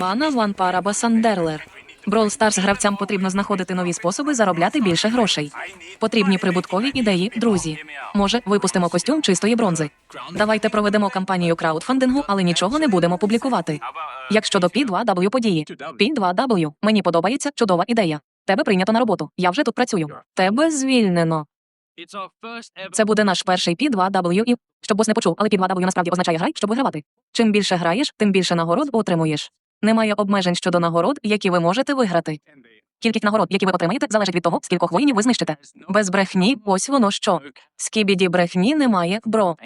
Бана Ван Параба Сандерлер. Brawl Stars гравцям потрібно знаходити нові способи заробляти більше грошей. Потрібні прибуткові ідеї, друзі. Може, випустимо костюм чистої бронзи. Давайте проведемо кампанію краудфандингу, але нічого не будемо публікувати. Як щодо P2W події. P2W. Мені подобається чудова ідея. Тебе прийнято на роботу. Я вже тут працюю. Тебе звільнено. Це буде наш перший P2W і щоб бос не почув, але P2W насправді означає грай, щоб вигравати. Чим більше граєш, тим більше нагород отримуєш. Немає обмежень щодо нагород, які ви можете виграти. Кількість нагород, які ви отримаєте, залежить від того, скількох воїнів ви знищите. Без брехні, ось воно що. Скібіді брехні немає, бро.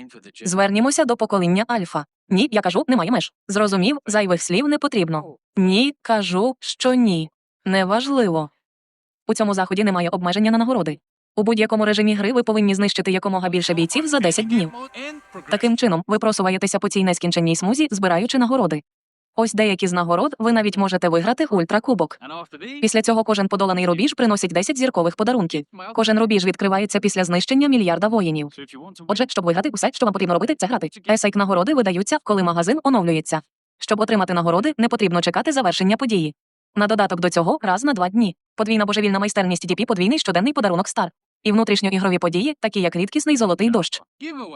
Звернімося до покоління Альфа. Ні, я кажу, немає меж. Зрозумів, зайвих слів не потрібно. Ні, кажу, що ні. Неважливо. У цьому заході немає обмеження на нагороди. У будь-якому режимі гри ви повинні знищити якомога більше бійців за 10 днів. Таким чином, ви просуваєтеся по цій нескінченній смузі, збираючи нагороди. Ось деякі з нагород ви навіть можете виграти ультракубок. Після цього кожен подоланий рубіж приносить 10 зіркових подарунків. Кожен рубіж відкривається після знищення мільярда воїнів. Отже, щоб виграти, усе, що вам потрібно робити, це грати. Есайк нагороди видаються, коли магазин оновлюється. Щоб отримати нагороди, не потрібно чекати завершення події. На додаток до цього раз на два дні. Подвійна божевільна майстерність DP, подвійний щоденний подарунок Стар. І внутрішньоігрові події, такі як рідкісний золотий дощ,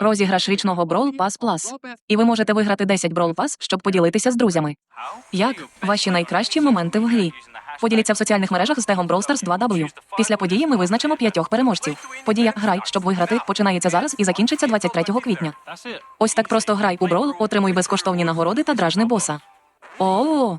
розіграш річного Brawl Pass Plus. І ви можете виграти 10 Brawl Pass, щоб поділитися з друзями. Як ваші найкращі моменти в грі? Поділіться в соціальних мережах з тегом Brawl Stars 2W. Після події ми визначимо п'ятьох переможців. Подія Грай, щоб виграти, починається зараз і закінчиться 23 квітня. Ось так просто грай у Brawl, отримуй безкоштовні нагороди та дражни боса. О,